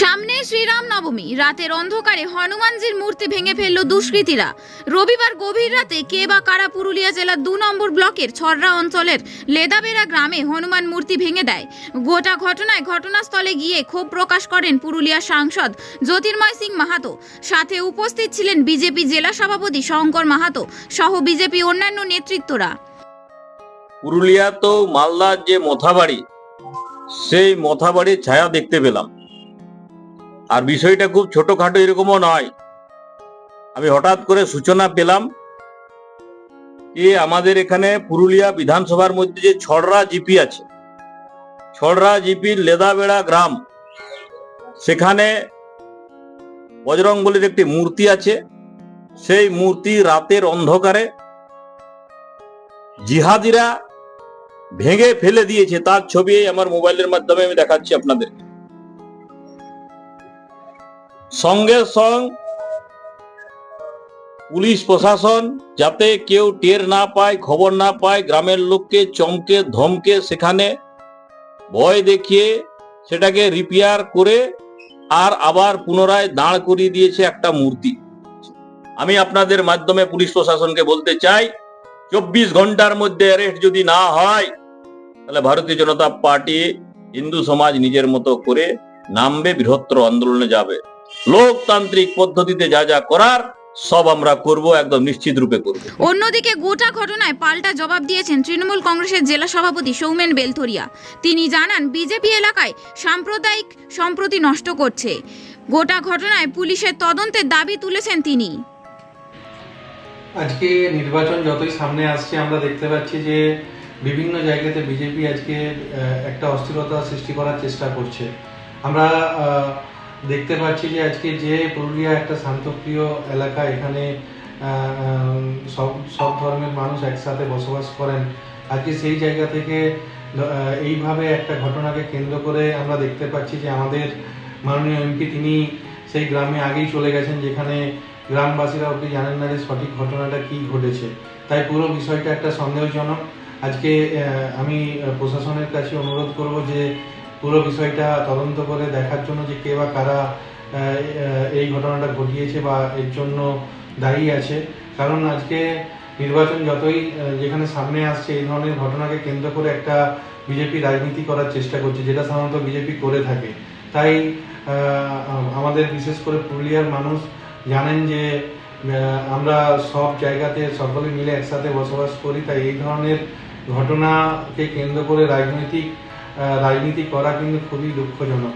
সামনে শ্রীরাম নবমী রাতের অন্ধকারে হনুমানজির মূর্তি ভেঙে ফেলল দুষ্কৃতীরা। রবিবার গভীর রাতে কে বা কারা পুরুলিয়া জেলার দু নম্বর ব্লকের ছড়রা অঞ্চলের লেদাবেরা গ্রামে হনুমান মূর্তি ভেঙে দেয়। গোটা ঘটনায় ঘটনাস্থলে গিয়ে ক্ষোভ প্রকাশ করেন পুরুলিয়া সাংসদ জ্যোতির্ময় সিং মাহাতো। সাথে উপস্থিত ছিলেন বিজেপি জেলা সভাপতি শঙ্কর মাহাতো সহ বিজেপি অন্যান্য নেতৃত্বরা। পুরুলিয়া তো মালদার যে মথাবাড়ি, সেই মথাবাড়ির ছায়া দেখতে পেলাম। আর বিষয়টা খুব ছোটখাটো এরকমও নয়। আমি হঠাৎ করে সূচনা পেলাম যে আমাদের এখানে পুরুলিয়া বিধানসভার মধ্যে যে ছড়রা জিপি আছে, ছড়রা জিপির লেদাবেড়া গ্রাম, সেখানে বজরং বলির একটি মূর্তি আছে। সেই মূর্তি রাতের অন্ধকারে জিহাদিরা ভেঙে ফেলে দিয়েছে। তার ছবি আমার মোবাইলের মাধ্যমে আমি দেখাচ্ছি আপনাদের সঙ্গে সঙ্গ পুলিশ প্রশাসন যাতে কেউ টের না পায়, খবর না পায়, গ্রামের লোককে চমকে, ধমকে সেখানে ভয় দেখিয়ে সেটাকে রিপেয়ার করে আর আবার পুনরায় দাঁড় করিয়ে দিয়েছে একটা মূর্তি। আমি আপনাদের মাধ্যমে পুলিশ প্রশাসনকে বলতে চাই, চব্বিশ ঘণ্টার মধ্যে অ্যারেস্ট যদি না হয়, তাহলে ভারতীয় জনতা পার্টি হিন্দু সমাজ নিজের মতো করে নামবে, বৃহত্তর আন্দোলনে যাবে। লোকতান্ত্রিক পদ্ধতিতে যা যা করার সব আমরা করব একদম নিশ্চিত রূপে করব। অন্যদিকে গোটা ঘটনায় পাল্টা জবাব দিয়েছেন তৃণমূল কংগ্রেসের জেলা সভাপতি সৌমেন বেলথরিয়া। তিনি জানান বিজেপি এলাকায় সাম্প্রদায়িক সম্প্রতি নষ্ট করছে। গোটা ঘটনায় পুলিশের তদন্তের দাবি তুলেছেন তিনি। আজকে নির্বাচন যতই সামনে আসছে আমরা দেখতে পাচ্ছি যে বিভিন্ন জায়গাতে বিজেপি আজকে একটা অস্থিরতা সৃষ্টি করার চেষ্টা করছে। আমরা দেখতে পাচ্ছি যে আজকে যে পুরুলিয়া একটা শান্তপ্রিয় এলাকা, এখানে সব সব ধর্মের মানুষ একসাথে বসবাস করেন। আজকে সেই জায়গা থেকে এইভাবে একটা ঘটনাকে কেন্দ্র করে আমরা দেখতে পাচ্ছি যে আমাদের মাননীয় এমপি তিনি সেই গ্রামে আগেই চলে গেছেন, যেখানে গ্রামবাসীরা অব্দি জানেন না যে সঠিক ঘটনাটা কি ঘটেছে। তাই পুরো বিষয়টা একটা সন্দেহজনক। আজকে আমি প্রশাসনের কাছে অনুরোধ করব যে পুরো বিষয়টা তদন্ত করে দেখার জন্য যে কে বা কারা এই ঘটনাটা ঘটিয়েছে বা এর জন্য দায়ী আছে। কারণ আজকে নির্বাচন যতই যেখানে সামনে আসছে, এই ধরনের ঘটনাকে কেন্দ্র করে একটা বিজেপি রাজনীতি করার চেষ্টা করছে, যেটা সাধারণত বিজেপি করে থাকে। তাই আমাদের বিশেষ করে পুরুলিয়ার মানুষ জানেন যে আমরা সব জায়গাতে সকলে মিলে একসাথে বসবাস করি, তাই এই ধরনের ঘটনাকে কেন্দ্র করে রাজনৈতিক রাজনীতি করা কিন্তু খুবই দুঃখজনক।